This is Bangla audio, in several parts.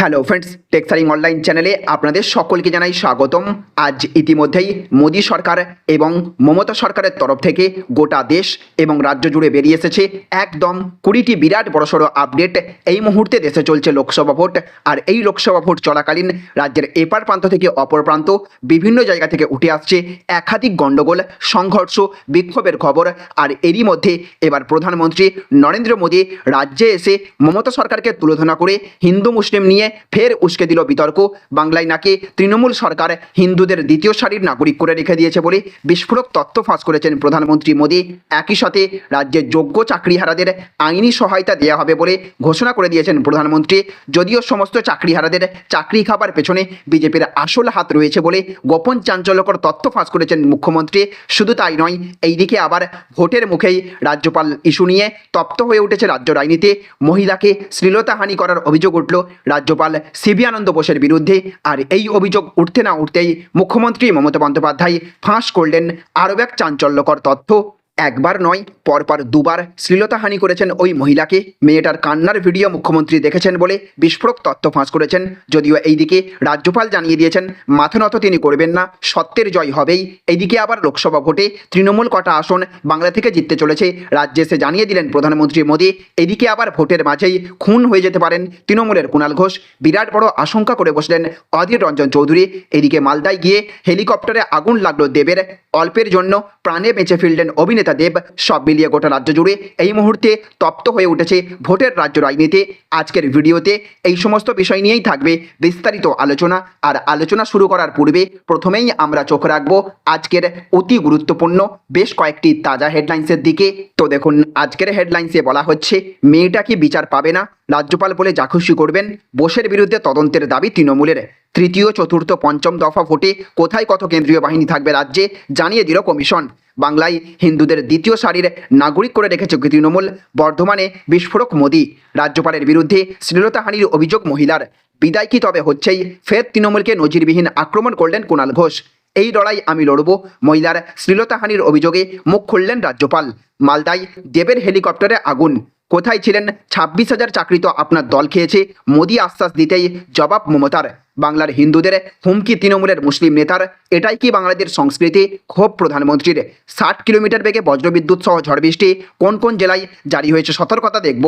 হ্যালো ফ্রেন্ডস টেক্সারিং অনলাইন চ্যানেলে আপনাদের সকলকে জানাই স্বাগতম। আজ ইতিমধ্যেই মোদী সরকার এবং মমতা সরকারের তরফ থেকে গোটা দেশ এবং রাজ্য জুড়ে বেরিয়ে এসেছে একদম কুড়িটি বিরাট বড়সড় আপডেট এই মুহূর্তে দেশে চলছে লোকসভা ভোট আর এই লোকসভা ভোট চলাকালীন রাজ্যের এপার প্রান্ত থেকে অপর প্রান্ত বিভিন্ন জায়গা থেকে উঠে আসছে একাধিক গণ্ডগোল, সংঘর্ষ, বিক্ষোভের খবর আর এরই মধ্যে এবার প্রধানমন্ত্রী নরেন্দ্র মোদী রাজ্যে এসে মমতা সরকারকে তুলোধনা করে হিন্দু, মুসলিম নিয়ে ফের উস্কে দিল বিতর্ক। বাংলায় নাকি তৃণমূল সরকার হিন্দুদের দ্বিতীয় সারির নাগরিক করে রেখে দিয়েছে বলে বিস্ফোরক তথ্য ফাঁস করেছেন প্রধানমন্ত্রী মোদী। একই সাথে রাজ্যের যোগ্য চাকরিহারাদের আইনি সহায়তা দেওয়া হবে বলে ঘোষণা করে দিয়েছেন প্রধানমন্ত্রী। যদিও সমস্ত চাকরিহারাদের চাকরি খাবার পেছনে বিজেপির আসল হাত রয়েছে বলে গোপন চাঞ্চল্যকর তথ্য ফাঁস করেছেন মুখ্যমন্ত্রী। শুধু তাই নয়, এইদিকে আবার ভোটের মুখেই রাজ্যপাল ইস্যু নিয়ে তপ্ত হয়ে উঠেছে রাজ্য রাজনীতি। মহিলাকে শ্লীলতাহানি করার অভিযোগ উঠল রাজ্যপাল সিবি আনন্দ বোসের বিরুদ্ধে। আর এই অভিযোগ উঠতে না উঠতেই মুখ্যমন্ত্রী মমতা বন্দ্যোপাধ্যায় ফাঁস করলেন আরও এক চাঞ্চল্যকর তথ্য। একবার নয়, পরপর দুবার শ্লীলতাহানি করেছেন ওই মহিলাকে। মেয়েটার কান্নার ভিডিও মুখ্যমন্ত্রী দেখেছেন বলে বিস্ফোরক তথ্য ফাঁস করেছেন। যদিও এইদিকে রাজ্যপাল জানিয়ে দিয়েছেন, মাথা নত তিনি করবেন না, সত্যের জয় হবেই। এইদিকে আবার লোকসভা ভোটে তৃণমূল কটা আসন বাংলা থেকে জিততে চলেছে। রাজ্যে এসে জানিয়ে দিলেন প্রধানমন্ত্রী মোদী এদিকে আবার ভোটের মাঝেই খুন হয়ে যেতে পারেন তৃণমূলের কুণাল ঘোষ। বিরাট বড় আশঙ্কা করে বসলেন অধীর রঞ্জন চৌধুরী। এদিকে মালদায় গিয়ে হেলিকপ্টারে আগুন লাগল দেবের। অল্পের জন্য প্রাণে বেঁচে ফিরলেন অভিনেতা দেব, সব মিলিয়ে গোটা রাজ্য জুড়ে এই মুহূর্তে তপ্ত হয়ে উঠেছে ভোটের রাজ্য রাজনীতি। আজকের ভিডিওতে এই সমস্ত বিষয় নিয়েই থাকবে বিস্তারিত আলোচনা। আর আলোচনা শুরু করার পূর্বে প্রথমেই আমরা চোখ রাখব আজকের অতি গুরুত্বপূর্ণ, বেশ কয়েকটি তাজা হেডলাইন্সের দিকে। তো দেখুন, আজকের হেডলাইন্সে বলা হচ্ছে, মেয়েটা কি বিচার পাবে না? রাজ্যপাল বলে যা খুশি করবেন। বোসের বিরুদ্ধে তদন্তের দাবি তৃণমূলের। তৃতীয়, চতুর্থ, পঞ্চম দফা ভোটে কোথায় কত কেন্দ্রীয় বাহিনী থাকবে রাজ্যে জানিয়ে দিল কমিশন। বাংলায় হিন্দুদের দ্বিতীয় সারির নাগরিক করে রেখেছে তৃণমূল। বর্ধমানে বিস্ফোরক মোদী। রাজ্যপালের বিরুদ্ধে শ্লীলতাহানির অভিযোগ মহিলার। বিদায় কি তবে হচ্ছেই? ফের তৃণমূলকে নজিরবিহীন আক্রমণ করলেন কুণাল ঘোষ। এই লড়াই আমি লড়ব। মহিলার শ্লীলতাহানির অভিযোগে মুখ খুললেন রাজ্যপাল। মালদায় দেবের হেলিকপ্টারে আগুন। কোথায় ছিলেন? ছাব্বিশ হাজার চাকরি তো আপনার দল খেয়েছে। মোদী আশ্বাস দিতেই জবাব মমতার। বাংলার হিন্দুদের হুমকি তৃণমূলের মুসলিম নেতার। এটাই কি বাংলাদেশ সংস্কৃতি? ক্ষোভ, প্রধানমন্ত্রীর। ষাট কিলোমিটার বেগে বজ্রবিদ্যুৎ সহ ঝড় বৃষ্টি কোন কোন জেলায় জারি হয়েছে সতর্কতা দেখব।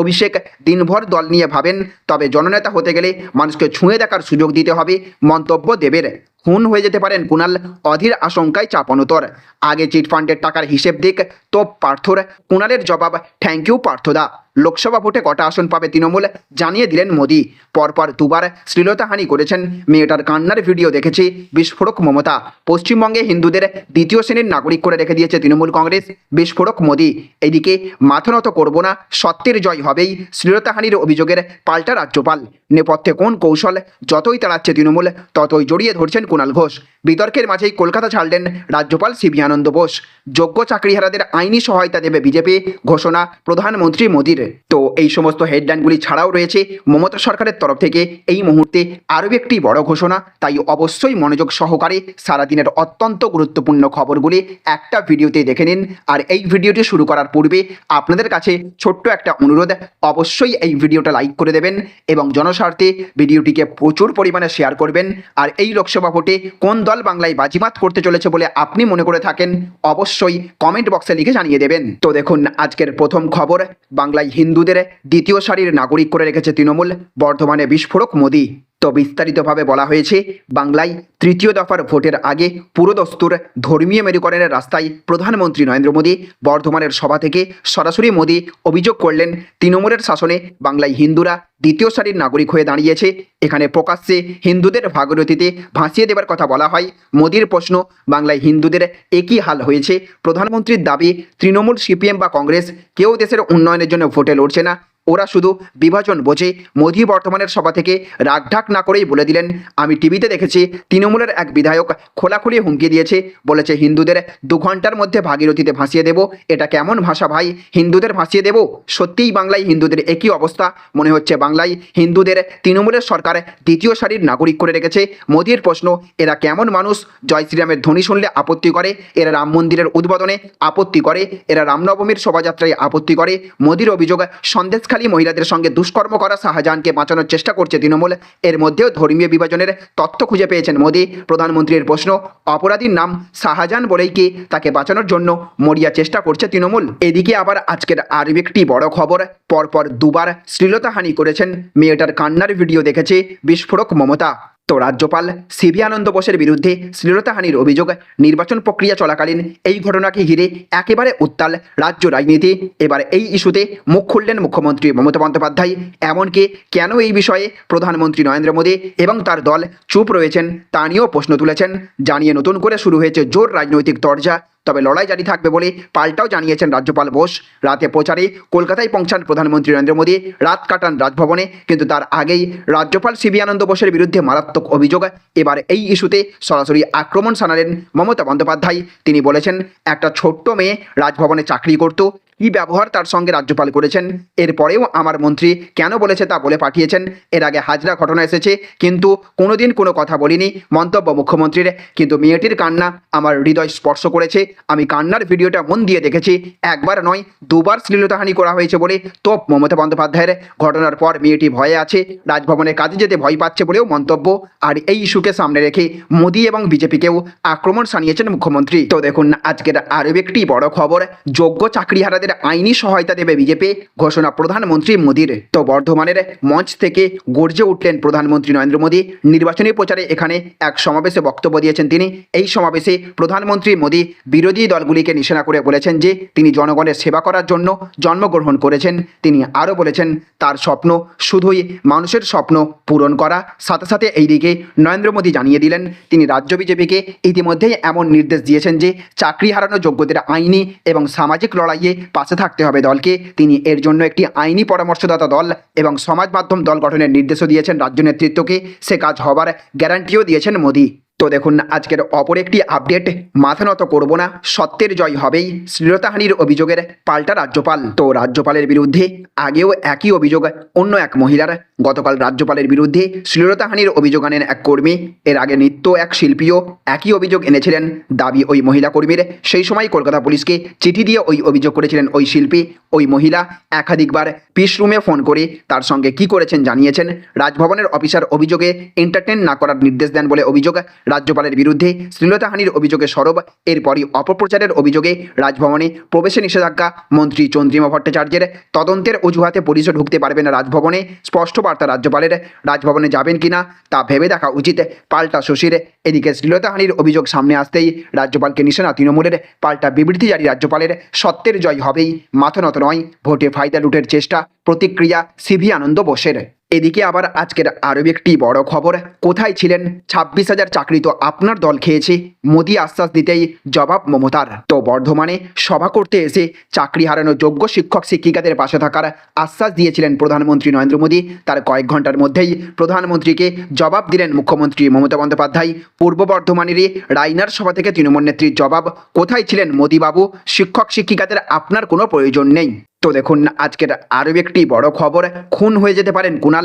অভিষেক, দিনভর দল নিয়ে ভাবেন, তবে জননেতা হতে গেলে মানুষকে ছুঁয়ে দেখার সুযোগ দিতে হবে মন্তব্য দেবের। খুন হয়ে যেতে পারেন কুণাল অধীর আশঙ্কায় চাপানোতর। আগে চিটফান্ডের টাকার হিসেব দিক তো পার্থর। কুণালের জবাব, থ্যাংক ইউ পার্থদা। লোকসভা ভোটে কটা আসন পাবে তৃণমূল জানিয়ে দিলেন মোদী। পরপর দুবার শ্লীলতাহানি করেছেন। মেয়েটার কান্নার ভিডিও দেখেছি বিস্ফোরক মমতা। পশ্চিমবঙ্গে হিন্দুদের দ্বিতীয় শ্রেণির নাগরিক করে রেখে দিয়েছে তৃণমূল কংগ্রেস। বিস্ফোরক মোদী। এদিকে মাথা নত করব না, সত্যের জয় হবেই। শ্লীলতাহানির অভিযোগের পাল্টা রাজ্যপাল। নেপথ্যে কোন কৌশল যতই তাড়াচ্ছে তৃণমূল, ততই জড়িয়ে ধরছেন কুণাল ঘোষ। বিতর্কের মাঝেই কলকাতা ছাড়লেন রাজ্যপাল সিবি আনন্দ বোস। যোগ্য চাকরিহারাদের আইনি সহায়তা দেবে বিজেপি, ঘোষণা প্রধানমন্ত্রী মোদীর। তো এই সমস্ত হেডলাইনগুলি ছাড়াও রয়েছে মমতা সরকারের তরফ থেকে। এই মুহূর্তে আরও একটি বড় ঘোষণা, তাই অবশ্যই মনোযোগ সহকারে সারাদিনের অত্যন্ত গুরুত্বপূর্ণ খবরগুলি একটা ভিডিওতে দেখে নিন। আর এই ভিডিওটি শুরু করার পূর্বে আপনাদের কাছে ছোট্ট একটা অনুরোধ, অবশ্যই এই ভিডিওটা লাইক করে দেবেন এবং জনস্বার্থে ভিডিওটিকে প্রচুর পরিমাণে শেয়ার করবেন। আর এই লোকসভা ভোটে কোন দল বাংলায় বাজিমাত করতে চলেছে বলে আপনি মনে করে থাকেন, অবশ্যই কমেন্ট বক্সে লিখে জানিয়ে দেবেন। তো দেখুন, আজকের প্রথম খবর, বাংলায় হিন্দুদের দ্বিতীয় সারির নাগরিক করে রেখেছে তৃণমূল, বর্ধমানে বিস্ফোরক মোদী। তো বিস্তারিতভাবে বলা হয়েছে, বাংলায় তৃতীয় দফার ভোটের আগে পুরোদস্তুর ধর্মীয় মেরুকরণের রাস্তায় প্রধানমন্ত্রী নরেন্দ্র মোদী বর্ধমানের সভা থেকে সরাসরি মোদী অভিযোগ করলেন, তৃণমূলের শাসনে বাংলায় হিন্দুরা দ্বিতীয় সারির নাগরিক হয়ে দাঁড়িয়েছে। এখানে প্রকাশ্যে হিন্দুদের ভাগরতিতে ভাসিয়ে দেবার কথা বলা হয়। মোদীর প্রশ্ন, বাংলায় হিন্দুদের একই হাল হয়েছে। প্রধানমন্ত্রীর দাবি, তৃণমূল সিপিএম বা কংগ্রেস কেউ দেশের উন্নয়নের জন্য ভোটে লড়ছে না। ওরা শুধু বিভাজন বোঝে। মোদী বর্তমানের সভা থেকে রাগঢাক না করেই বলে দিলেন, আমি টিভিতে দেখেছি, তৃণমূলের এক বিধায়ক খোলাখুলি হুমকি দিয়েছে। বলেছে, হিন্দুদের দু ঘণ্টার মধ্যে ভাগীরথীতে ভাসিয়ে দেব। এটা কেমন ভাষা ভাই? হিন্দুদের ভাসিয়ে দেব? সত্যিই বাংলায় হিন্দুদের একই অবস্থা? মনে হচ্ছে বাংলায় হিন্দুদের তৃণমূলের সরকার দ্বিতীয় সারির নাগরিক করে রেখেছে। মোদীর প্রশ্ন, এরা কেমন মানুষ? জয় শ্রীরামের ধ্বনি শুনলে আপত্তি করে। এরা রাম মন্দিরের উদ্বোধনে আপত্তি করে। এরা রামনবমীর শোভাযাত্রায় আপত্তি করে। মোদীর অভিযোগ সন্দেশখালী পরিখালী মহিলাদের সঙ্গে দুষ্কর্ম করা শাহজাহানকে বাঁচানোর চেষ্টা করছে তৃণমূল। এর মধ্যেও ধর্মীয় বিভাজনের তথ্য খুঁজে পেয়েছেন মোদী। প্রধানমন্ত্রীর প্রশ্ন, অপরাধীর নাম শাহজাহান বলেই কি তাকে বাঁচানোর জন্য মরিয়া চেষ্টা করছে তৃণমূল? এদিকে আবার আজকের আর একটি বড় খবর, পরপর দুবার শ্লীলতাহানি করেছেন। মেয়েটার কান্নার ভিডিও দেখেছে বিস্ফোরক মমতা। তো রাজ্যপাল সিবি আনন্দ বোসের বিরুদ্ধে শ্লীলতাহানির অভিযোগ নির্বাচন প্রক্রিয়া চলাকালীন এই ঘটনাকে ঘিরে একেবারে উত্তাল রাজ্য রাজনীতি। এবার এই ইস্যুতে মুখ খুললেন মুখ্যমন্ত্রী মমতা বন্দ্যোপাধ্যায়। এমনকি কেন এই বিষয়ে প্রধানমন্ত্রী নরেন্দ্র মোদী এবং তার দল চুপ রয়েছেন তা নিয়েও প্রশ্ন তুলেছেন। জানিয়ে নতুন করে শুরু হয়েছে জোর রাজনৈতিক দরজা তবে লড়াই জারি থাকবে বলে পাল্টাও জানিয়েছেন রাজ্যপাল বোস। রাতে প্রচারে কলকাতায় পৌঁছান প্রধানমন্ত্রী নরেন্দ্র মোদী। রাত কাটান রাজভবনে, কিন্তু তার আগেই রাজ্যপাল সিবি আনন্দ বোসের বিরুদ্ধে মারাত্মক অভিযোগ। এবার এই ইস্যুতে সরাসরি আক্রমণ শানালেন মমতা বন্দ্যোপাধ্যায়। তিনি বলেছেন, একটা ছোট্ট মেয়ে রাজভবনে চাকরি করত কী ব্যবহার তার সঙ্গে রাজ্যপাল করেছেন? এরপরেও আমার মন্ত্রী কেন বলেছে তা বলে পাঠিয়েছেন? এর আগে হাজরা ঘটনা এসেছে, কিন্তু কোনোদিন কোনো কথা বলিনি মন্তব্য মুখ্যমন্ত্রীর। কিন্তু মেয়েটির কান্না আমার হৃদয় স্পর্শ করেছে। আমি কান্নার ভিডিওটা মন দিয়ে দেখেছি। একবার নয়, দুবার শ্লীলতাহানি করা হয়েছে বলে তোপ মমতা বন্দ্যোপাধ্যায়ের। ঘটনার পর মেয়েটি ভয়ে আছে, রাজভবনে কাজে যেতে ভয় পাচ্ছে বলেও মন্তব্য। আর এই ইস্যুকে সামনে রেখে মোদী এবং বিজেপিকেও আক্রমণ সানিয়েছেন মুখ্যমন্ত্রী। তো দেখুন, আজকের আরও একটি বড় খবর। যোগ্য চাকরি চাকরিহারাদের আইনি সহায়তা দেবে বিজেপি, ঘোষণা প্রধানমন্ত্রী মোদীর। তো বর্ধমানের মঞ্চ থেকে গর্জে উঠলেন প্রধানমন্ত্রী নরেন্দ্র মোদী। নির্বাচনী প্রচারে এখানে এক সমাবেশে বক্তব্য দিয়েছেন তিনি। এই সমাবেশে প্রধানমন্ত্রী মোদী বিরোধী দলগুলিকে নিশানা করে বলেছেন যে, তিনি জনগণের সেবা করার জন্য জন্মগ্রহণ করেছেন। তিনি আরও বলেছেন, তার স্বপ্ন শুধুই মানুষের স্বপ্ন পূরণ করা। সাথে সাথে এইদিকে নরেন্দ্র মোদী জানিয়ে দিলেন, তিনি রাজ্য বিজেপিকে ইতিমধ্যেই এমন নির্দেশ দিয়েছেন যে, চাকরি হারানো যোগ্যদের আইনি এবং সামাজিক লড়াইয়ে পাশে থাকতে হবে দলকে। তিনি এর জন্য একটি আইনি পরামর্শদাতা দল এবং সমাজ মাধ্যম দল গঠনের নির্দেশও দিয়েছেন রাজ্য নেতৃত্বকে। সে কাজ হবার গ্যারান্টিও দিয়েছেন মোদী। তো দেখুন, আজকের অপর একটি আপডেট মাথা নত করব না, সত্যের জয় হবেই, শ্লীলতাহানির অভিযোগের পাল্টা রাজ্যপাল। তো রাজ্যপালের বিরুদ্ধে আগেও একই অভিযোগ অন্য এক মহিলার। গতকাল রাজ্যপালের বিরুদ্ধে শ্লীলতাহানির অভিযোগ আনেন এক কর্মী। এর আগে নিত্য এক শিল্পীও একই অভিযোগ এনেছিলেন দাবি ওই মহিলা কর্মীর। সেই সময় কলকাতা পুলিশকে চিঠি দিয়ে ওই অভিযোগ করেছিলেন ওই শিল্পী। ওই মহিলা একাধিকবার পিস রুমে ফোন করে তার সঙ্গে কি করেছেন জানিয়েছেন। রাজভবনের অফিসার অভিযোগে এন্টারটেন না করার নির্দেশ দেন বলে অভিযোগ রাজ্যপালের বিরুদ্ধে শ্লীলতাহানির অভিযোগে সরব, এরপরই অপপ্রচারের অভিযোগে রাজভবনে প্রবেশে নিষেধাজ্ঞা মন্ত্রী চন্দ্রিমা ভট্টাচার্যের। তদন্তের অজুহাতে পুলিশও ঢুকতে পারবে না রাজভবনে। স্পষ্ট বার্তা রাজ্যপালের, রাজভবনে যাবেন কিনা তা ভেবে দেখা উচিত। পাল্টা শশীর। এদিকে শ্লীলতাহানির অভিযোগ সামনে আসতেই রাজ্যপালকে নিশানা তৃণমূলের। পাল্টা বিবৃতি জারি রাজ্যপালের। সত্যের জয় হবেই, মাথা নত নয়। ভোটে ফায়দা লুটের চেষ্টা, প্রতিক্রিয়া সিভি আনন্দ বোসের। এদিকে আবার আজকের আরও একটি বড় খবর। কোথায় ছিলেন? ছাব্বিশ হাজার চাকরি তো আপনার দল খেয়েছে। মোদি আশ্বাস দিতেই জবাব মমতার। তো বর্ধমানে সভা করতে এসে চাকরি হারানো যোগ্য শিক্ষক শিক্ষিকাদের পাশে থাকার আশ্বাস দিয়েছিলেন প্রধানমন্ত্রী নরেন্দ্র মোদী। তার কয়েক ঘণ্টার মধ্যেই প্রধানমন্ত্রীকে জবাব দিলেন মুখ্যমন্ত্রী মমতা বন্দ্যোপাধ্যায়। পূর্ব বর্ধমানেরই রাইনার সভা থেকে তৃণমূল নেত্রীর জবাব, কোথায় ছিলেন মোদীবাবু শিক্ষক শিক্ষিকাদের আপনার কোনো প্রয়োজন নেই। তো দেখুন, আজকের আরও একটি বড় খবর। খুন হয়ে যেতে পারেন কুণাল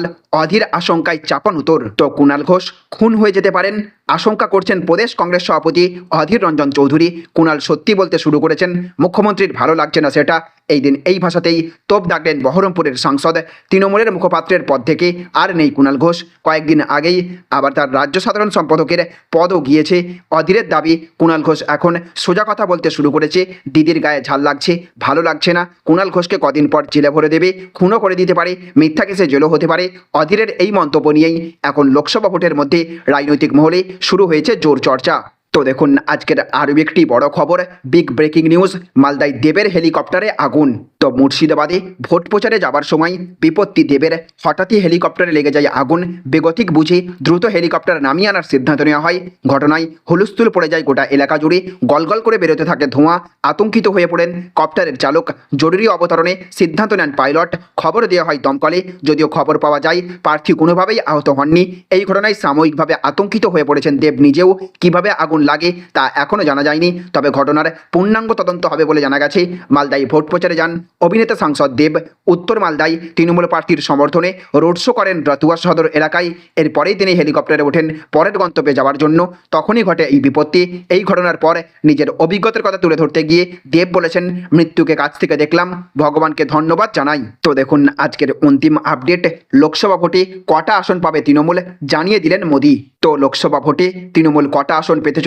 অধীর আশঙ্কায় চাপন উত্তর। তো কুণাল ঘোষ খুন হয়ে যেতে পারেন, আশঙ্কা করছেন প্রদেশ কংগ্রেস সভাপতি অধীর রঞ্জন চৌধুরী। কুণাল সত্যি বলতে শুরু করেছেন, মুখ্যমন্ত্রীর ভালো লাগছে না সেটা এই দিন এই ভাষাতেই তোপ ডাকলেন বহরমপুরের সাংসদ তৃণমূলের মুখপাত্রের পদ থেকে আর নেই কুণাল ঘোষ। কয়েকদিন আগেই আবার তার রাজ্য সাধারণ সম্পাদকের পদও গিয়েছে। অধীরের দাবি, কুণাল ঘোষ এখন সোজা কথা বলতে শুরু করেছে। দিদির গায়ে ঝাল লাগছে, ভালো লাগছে না। কুণাল ঘোষকে কদিন পর জেলে ভরে দেবে, খুনও করে দিতে পারে, মিথ্যা কেসে জেলও হতে পারে। অধীরের এই মন্তব্য নিয়েই এখন লোকসভা ভোটের মধ্যে রাজনৈতিক মহলে শুরু হয়েছে জোর চর্চা। তো দেখুন, আজকের আরও একটি বড় খবর বিগ ব্রেকিং নিউজ মালদায় দেবের হেলিকপ্টারে আগুন। তো মুর্শিদাবাদে ভোট প্রচারে যাবার সময় বিপত্তি দেবের। হঠাৎই হেলিকপ্টারে লেগে যায় আগুন। বেগতিক বুঝে দ্রুত হেলিকপ্টার নামিয়ে আনার সিদ্ধান্ত নেওয়া হয়। ঘটনায় হুলস্থুল পড়ে যায় গোটা এলাকা জুড়ে। গলগল করে বেরোতে থাকে ধোঁয়া। আতঙ্কিত হয়ে পড়েন কপ্টারের চালক। জরুরি অবতরণে সিদ্ধান্ত নেন পাইলট। খবর দেওয়া হয় দমকলে। যদিও খবর পাওয়া যায়, প্রার্থী কোনোভাবেই আহত হননি। এই ঘটনায় সাময়িকভাবে আতঙ্কিত হয়ে পড়েছেন দেব নিজেও। কীভাবে আগুন লাগে তা এখনও জানা যায়নি। তবে ঘটনার পূর্ণাঙ্গ তদন্ত হবে বলে জানা গেছে। মালদায় ভোট প্রচারে যান অভিনেতা সাংসদ দেব। উত্তর মালদায় তৃণমূল প্রার্থীর সমর্থনে রোড শো করেন রতুয়া সদর এলাকায়। এরপরেই তিনি হেলিকপ্টারে ওঠেন পরের গন্তব্যে যাওয়ার জন্য। তখনই ঘটে এই বিপত্তি। এই ঘটনার পর নিজের অভিজ্ঞতার কথা তুলে ধরতে গিয়ে দেব বলেছেন, মৃত্যুকে কাছ থেকে দেখলাম। ভগবানকে ধন্যবাদ জানাই। তো দেখুন আজকের অন্তিম আপডেট। লোকসভা ভোটে কটা আসন পাবে তৃণমূল জানিয়ে দিলেন মোদী। তো লোকসভা ভোটে তৃণমূল কটা আসন পেতে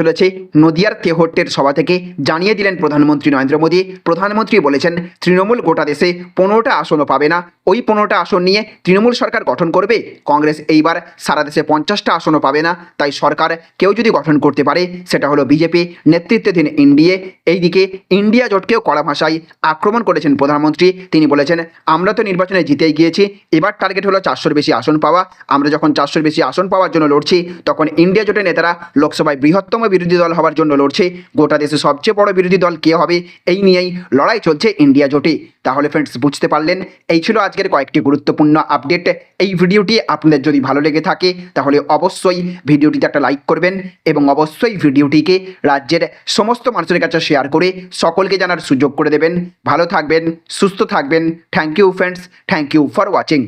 নদিয়ার তেহট্টের সভা থেকে জানিয়ে দিলেন প্রধানমন্ত্রী নরেন্দ্র মোদী। প্রধানমন্ত্রী বলেছেন, তৃণমূল গোটা দেশে পনেরোটা আসনও পাবে না। ওই পনেরোটা আসন নিয়ে তৃণমূল সরকার গঠন করবে? কংগ্রেস এইবার সারা দেশে পঞ্চাশটা আসনও পাবে না। তাই সরকার কেউ যদি গঠন করতে পারে, সেটা হলো বিজেপি নেতৃত্বাধীন এনডিএ। এইদিকে ইন্ডিয়া জোটকেও কড়া ভাষায় আক্রমণ করেছেন প্রধানমন্ত্রী। তিনি বলেছেন, আমরা তো নির্বাচনে জিতেই গিয়েছি। এবার টার্গেট হলো চারশোর বেশি আসন পাওয়া। আমরা যখন চারশোর বেশি আসন পাওয়ার জন্য লড়ছি, তখন ইন্ডিয়া জোটের নেতারা লোকসভায় বৃহত্তম বিরোধী দল হওয়ার জন্য লড়ছে। গোটা দেশে সবচেয়ে বড় বিরোধী দল কে হবে? এই নিয়েই লড়াই চলছে ইন্ডিয়া জোটে। তাহলে ফ্রেন্ডস বুঝতে পারলেন? এই ছিল আজকের কয়েকটি গুরুত্বপূর্ণ আপডেট এই ভিডিওটি আপনাদের যদি ভালো লেগে থাকে, তাহলে অবশ্যই ভিডিওটিতে একটা লাইক করবেন এবং অবশ্যই ভিডিওটিকে রাজ্যের সমস্ত মানুষের কাছে শেয়ার করে সকলকে জানার সুযোগ করে দেবেন। ভালো থাকবেন, সুস্থ থাকবেন। Thank you friends thank you for watching